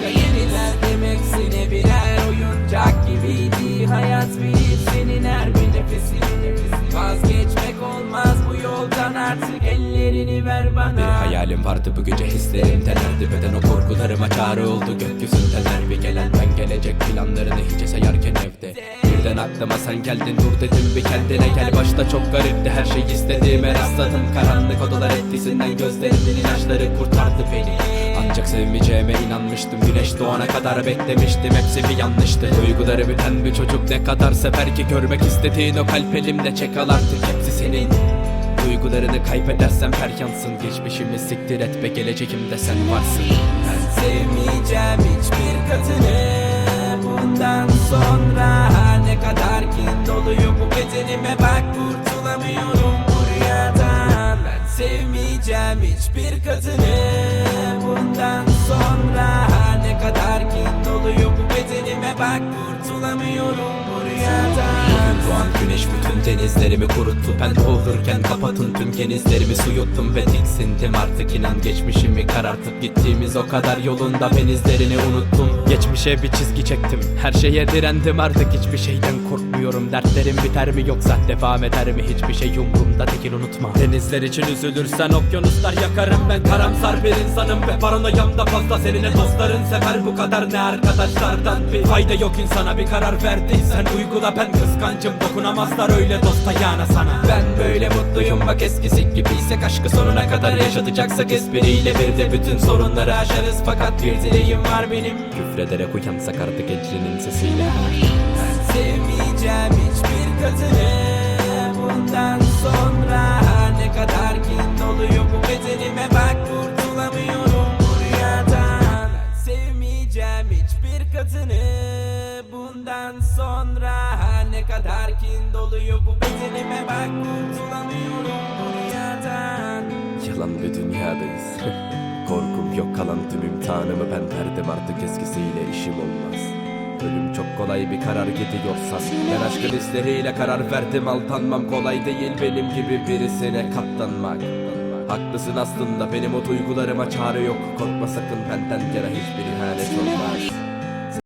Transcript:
başka yeniler demeksine birer oyuncak gibiydi. Hayat bilip senin her bir nefesini. Vazgeçmek olmaz bu yoldan artık. Ellerini ver bana. Bir hayalim vardı bu gece hislerim tenerdi. Beden o korkularıma çare oldu. Gökyüzündeler Bir gelen ben gelecek planlarını hiçe sayarken evde. Birden aklıma sen geldin dur dedim bir kendine gel. Başta çok garipti her şey istediğime rastladım. Karanlık odalar etkisinden gözlerimin yaşları kurtardı beni Ancak sevmeyeceğime inanmıştım. Güneş doğana kadar beklemiştim hepsi bir yanlıştı. Duyguları biten bir çocuk ne kadar sever ki Görmek istediğin o kalp elimde çek al artık hepsi senin. Duygularını kaybedersem feryansın Geçmişimi siktir et ve geleceğimde sen varsın. Ben sevmeyeceğim hiçbir kadını. Bundan sonra ne kadar kin doluyor bu bedenime Bak kurtulamıyorum bu rüyadan Ben sevmeyeceğim hiçbir kadını Bundan sonra ne kadar kin doluyor bu bedenime. Bak kurtulamıyorum bu rüyadan Doğan güneş bütün denizlerimi kuruttu. Ben doğururken kapatın tüm genizlerimi. Su yuttum Ve tiksindim. Artık inan geçmişimi karartıp Gittiğimiz o kadar yolunda ben izlerini unuttum. Geçmişe bir çizgi çektim. Her şeye direndim. Artık hiçbir şeyden korkmuyorum. Dertlerim biter mi yoksa devam eder mi? Hiçbir şey umurumda değil unutma. Denizler için üzülürsen okyanuslar yakarım Ben. Karamsar bir insanım ve paranoyam da fazla. Seninle dostların sever bu kadar ne arkadaşlardan? Bir fayda yok insana bir karar verdiysen uygula ben kıskancım Dokunamazlar öyle dosta yana sana. Ben böyle mutluyum bak eskisi gibiysek aşkı sonuna kadar yaşatacaksak espriyle bir de bütün sorunları aşarız. Fakat bir dileğim var benim. Küfrederek uyansak artık ecrinin sesiyle. Ben sevmeyeceğim hiçbir kadını. Bundan sonra ne kadar kin doluyor bu bedenime Bak kurtulamıyorum. Bu rüyadan Ben sevmeyeceğim hiçbir kadını. Bundan sonra ne kadar kin doluyor bu bedenime Bak kurtulamıyorum bu rüyadan Yalan bir dünyadayız. Korkum yok kalan tüm imtihanımı ben verdim. Artık eskisiyle işim olmaz. Ölüm çok kolay bir karar gidiyorsan Ben aşkın hisleriyle karar verdim. Aldanmam Kolay değil benim gibi birisine katlanmak. Haklısın aslında benim o duygularıma çare yok. Korkma sakın benden yara hiçbir ihanet olmaz